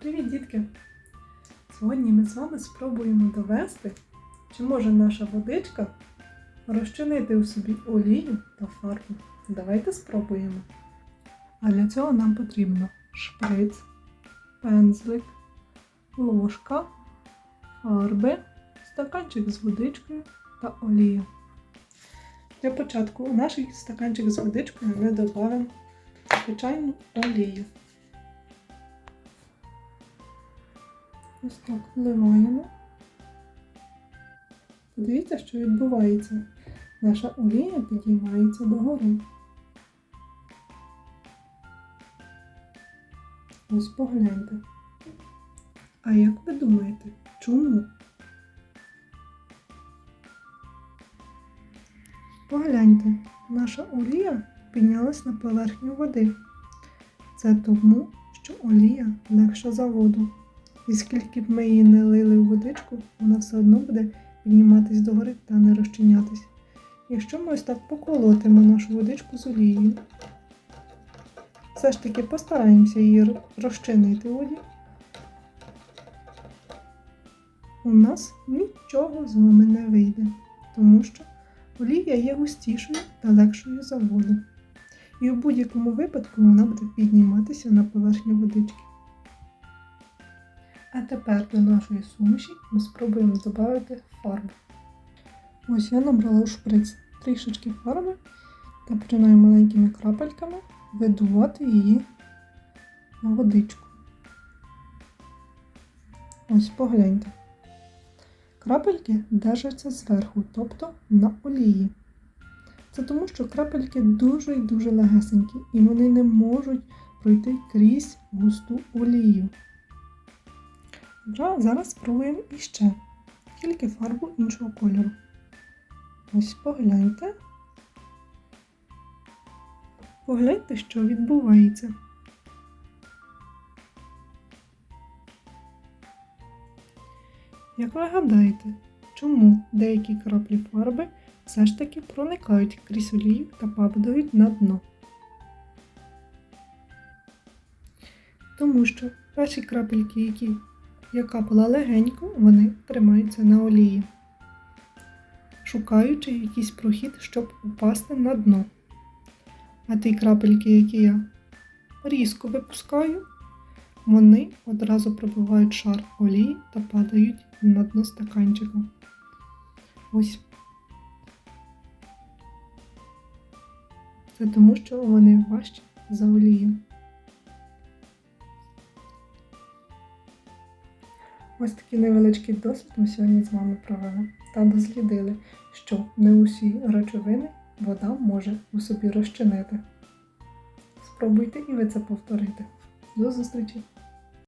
Привіт, дітки! Сьогодні ми з вами спробуємо довести, чи може наша водичка розчинити у собі олію та фарбу. Давайте спробуємо. А для цього нам потрібно шприц, пензлик, ложка, фарби, стаканчик з водичкою та олія. Для початку у наш стаканчик з водичкою ми додамо звичайну олію. Ось так вливаємо. Подивіться, що відбувається. Наша олія підіймається догори. Ось погляньте. А як ви думаєте, чому? Погляньте, наша олія піднялась на поверхню води. Це тому, що олія легша за воду. І скільки б ми її не лили у водичку, вона все одно буде підніматись догори та не розчинятись. Якщо ми ось так поколотимо нашу водичку з олією, все ж таки постараємося її розчинити у воді, у нас нічого з вами не вийде, тому що олія є густішою та легшою за воду. І у будь-якому випадку вона буде підніматися на поверхню водички. А тепер до нашої суміші ми спробуємо додати фарбу. Ось я набрала у шприц трішечки фарби та починаю маленькими крапельками видувати її на водичку. Ось погляньте. Крапельки держаться зверху, тобто на олії. Це тому, що крапельки дуже і дуже легесенькі, і вони не можуть пройти крізь густу олію. Зараз спробуємо іще тільки фарбу іншого кольору. Ось погляньте. Погляньте, що відбувається. Як ви гадаєте, чому деякі краплі фарби все ж таки проникають крізь олію та падають на дно? Тому що перші крапельки, які яка була легенько, вони тримаються на олії, шукаючи якийсь прохід, щоб упасти на дно. А ті крапельки, які я різко випускаю, вони одразу пробивають шар олії та падають на дно стаканчика. Ось. Це тому, що вони важчі за олію. Ось такий невеличкий досвід ми сьогодні з вами провели та дослідили, що не усі речовини вода може у собі розчинити. Спробуйте і ви це повторити. До зустрічі!